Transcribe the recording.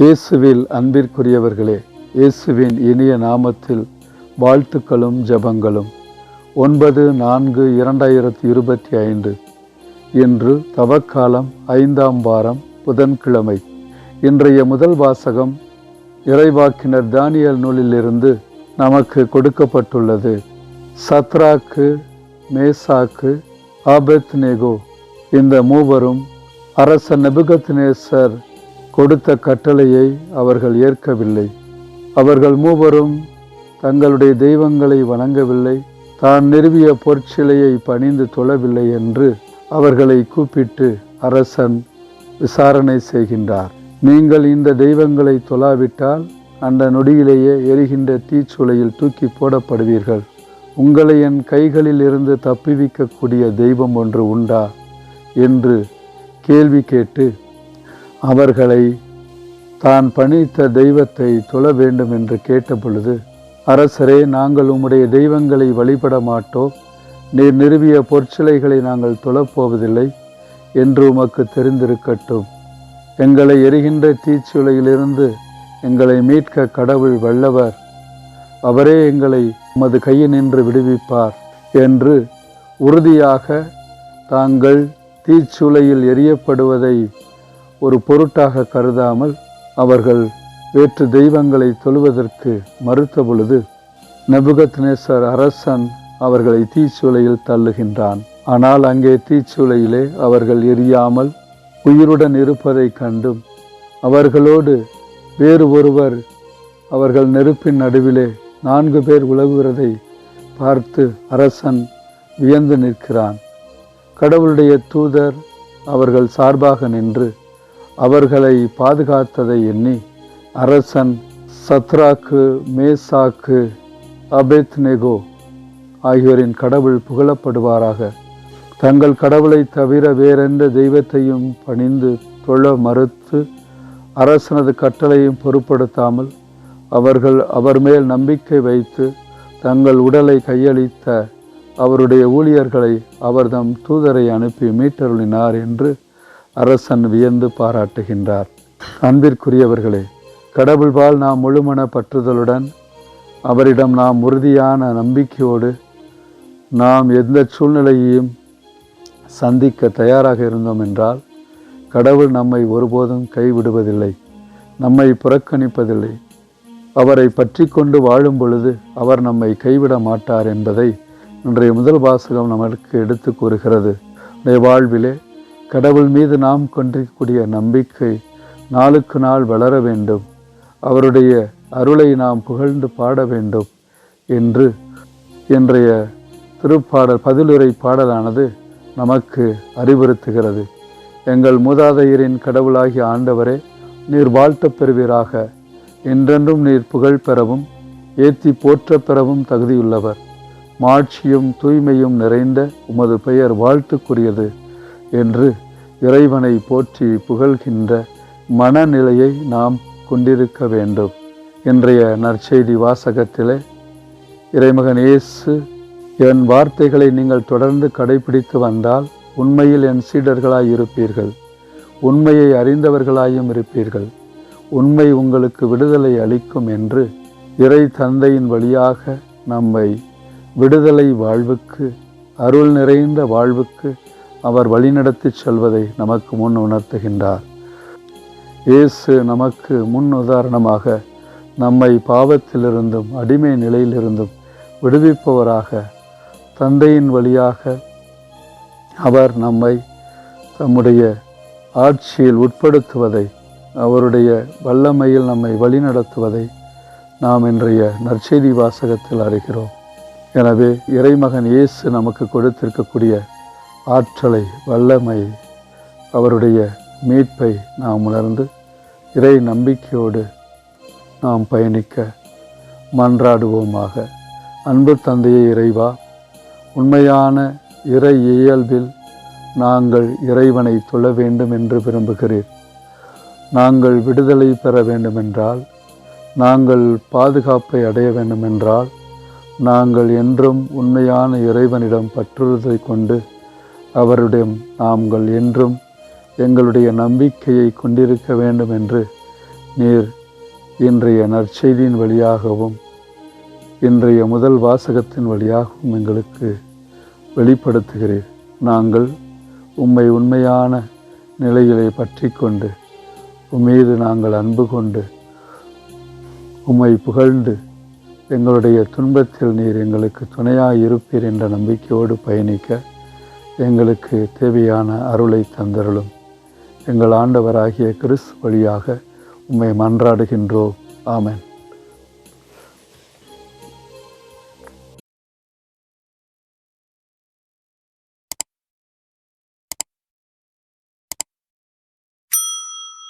இயேசுவில் அன்பிற்குரியவர்களே இயேசுவின் இனிய நாமத்தில் வாழ்த்துக்களும் ஜெபங்களும். ஒன்பது நான்கு இரண்டாயிரத்தி இருபத்தி ஐந்து இன்று தவக்காலம் ஐந்தாம் வாரம் புதன்கிழமை. இன்றைய முதல் வாசகம் இறைவாக்கினர் தானியல் நூலிலிருந்து நமக்கு கொடுக்கப்பட்டுள்ளது. சத்ராக்கு மேசாக்கு ஆபெத்நேகோ இந்த மூவரும் அரச நெபுகத்நேசர் கொடுத்த கட்டளையை அவர்கள் ஏற்கவில்லை. அவர்கள் மூவரும் தங்களுடைய தெய்வங்களை வணங்கவில்லை. தான் நிறுவிய பொற்சிலையை பணிந்து தொழவில்லை என்று அவர்களை கூப்பிட்டு அரசன் விசாரணை செய்கின்றார். நீங்கள் இந்த தெய்வங்களை தொழாவிட்டால் அந்த நொடியிலேயே எரிகின்ற தீச்சுளையில் தூக்கி போடப்படுவீர்கள். உங்களை என் கைகளில் இருந்து தப்புவிக்கக்கூடிய தெய்வம் ஒன்று உண்டா? என்று கேள்வி கேட்டு அவர்களை தான் பணித்த தெய்வத்தை தொழ வேண்டும் என்று கேட்டபொழுது அரசரே நாங்கள் உம்முடைய தெய்வங்களை வழிபட மாட்டோம் நீர் நிறுவிய பொற்சிலைகளை நாங்கள் தொழப்போவதில்லை என்று உமக்கு தெரிந்திருக்கட்டும். எங்களை எரிகின்ற தீச்சுளையிலிருந்து எங்களை மீட்க கடவுள் வல்லவர். அவரே எங்களை உமது கையில் நின்று விடுவிப்பார் என்று உறுதியாக தாங்கள் தீச்சுளையில் எரியப்படுவதை ஒரு பொருட்டாக கருதாமல் அவர்கள் வேற்று தெய்வங்களை தொழுவதற்கு மறுத்த பொழுது நெபுகத்நேசர் அரசன் அவர்களை தீச்சூளையில் தள்ளுகின்றான். ஆனால் அங்கே தீச்சூளையிலே அவர்கள் எரியாமல் உயிருடன் இருப்பதைக் கண்டும் அவர்களோடு வேறு ஒருவர் அவர்கள் நெருப்பின் நடுவிலே நான்கு பேர் உலவுகிறதை பார்த்து அரசன் வியந்து நிற்கிறான். கடவுளுடைய தூதர் அவர்கள் சார்பாக நின்று அவர்களை பாதுகாத்ததை எண்ணி அரசன் சத்ராக்கு மேசாக்கு அபெத்நெகோ ஆகியோரின் கடவுள் புகழப்படுவாராக. தங்கள் கடவுளை தவிர வேறெந்த தெய்வத்தையும் பணிந்து தொழ மறுத்து அரசனது கட்டளையும் பொருட்படுத்தாமல் அவர்கள் அவர் மேல் நம்பிக்கை வைத்து தங்கள் உடலை கையளித்த அவருடைய ஊழியர்களை அவர் தம் தூதரை அனுப்பி மீட்டருளினார் என்று அரசன் வியந்து பாராட்டுகின்றார். அன்பிற்குரியவர்களே கடவுள்பால் நாம் முழுமன பற்றுதலுடன் அவரிடம் நாம் உறுதியான நம்பிக்கையோடு நாம் எந்த சூழ்நிலையையும் சந்திக்க தயாராக இருந்தோம் என்றால் கடவுள் நம்மை ஒருபோதும் கைவிடுவதில்லை நம்மை புறக்கணிப்பதில்லை. அவரை பற்றி கொண்டு வாழும் பொழுது அவர் நம்மை கைவிட மாட்டார் என்பதை இன்றைய முதல் வாசகம் நமக்கு எடுத்து கூறுகிறது. வாழ்விலே கடவுள் மீது நாம் கொண்டிருக்கக்கூடிய நம்பிக்கை நாளுக்கு நாள் வளர வேண்டும். அவருடைய அருளை நாம் புகழ்ந்து பாட வேண்டும் என்று இன்றைய திருப்பாடல் பதிலுரை பாடலானது நமக்கு அறிவுறுத்துகிறது. எங்கள் மூதாதையரின் கடவுளாகிய ஆண்டவரே நீர் வாழ்த்தப் பெறுவீராக. என்றென்றும் நீர் புகழ் பெறவும் ஏத்தி போற்ற பெறவும் தகுதியுள்ளவர். மாட்சியும் தூய்மையும் நிறைந்த உமது பெயர் வாழ்த்துக்குரியது. என்று இறைவனை போற்றி புகழ்கின்ற மனநிலையை நாம் கொண்டிருக்க வேண்டும். இன்றைய நற்செய்தி வாசகத்திலே இறைமகன் இயேசு என் வார்த்தைகளை நீங்கள் தொடர்ந்து கடைபிடித்து வந்தால் உண்மையில் என் சீடர்களாய் இருப்பீர்கள். உண்மையை அறிந்தவர்களாயும் இருப்பீர்கள். உண்மை உங்களுக்கு விடுதலை அளிக்கும் என்று இறை தந்தையின் வழியாக நம்மை விடுதலை வாழ்வுக்கு அருள் நிறைந்த வாழ்வுக்கு அவர் வழிநடத்தி செல்வதை நமக்கு முன் உணர்த்துகின்றார். இயேசு நமக்கு முன் உதாரணமாக நம்மை பாவத்திலிருந்தும் அடிமை நிலையிலிருந்தும் விடுவிப்பவராக தந்தையின் வழியாக அவர் நம்மை தம்முடைய ஆட்சியில் உட்படுத்துவதை அவருடைய வல்லமையில் நம்மை வழிநடத்துவதை நாம் இன்றைய நற்செய்தி வாசகத்தில் அறிகிறோம். எனவே இறைமகன் இயேசு நமக்கு கொடுத்திருக்கக்கூடிய ஆற்றலை வல்லமை அவருடைய மீட்பை நாம் உணர்ந்து இறை நம்பிக்கையோடு நாம் பயணிக்க மன்றாடுவோமாக. அன்பு தந்தையை இறைவா உண்மையான இறை இயல்பில் நாங்கள் இறைவனை தொழ வேண்டும் என்று விரும்புகிறீர். நாங்கள் விடுதலை பெற வேண்டுமென்றால் நாங்கள் பாதுகாப்பை அடைய வேண்டுமென்றால் நாங்கள் என்றும் உண்மையான இறைவனிடம் பற்றுறுதை கொண்டு அவரிடம் நாங்கள் என்றும் எங்களுடைய நம்பிக்கையை கொண்டிருக்க வேண்டும் என்று நீர் இன்றைய நற்செய்தியின் வழியாகவும் இன்றைய முதல் வாசகத்தின் வழியாகவும் எங்களுக்கு வெளிப்படுத்துகிறீர். நாங்கள் உம்மை உண்மையான நிலையிலே பற்றி கொண்டு உம்மீது நாங்கள் அன்பு கொண்டு உம்மை புகழ்ந்து எங்களுடைய துன்பத்தில் நீர் எங்களுக்கு துணையாக இருப்பீர் என்ற நம்பிக்கையோடு பயணிக்க எங்களுக்கு தேவையான அருளை தந்தருளும். எங்கள் ஆண்டவராகிய கிறிஸ் வழியாக உம்மை மன்றாடுகின்றோம். ஆமேன்.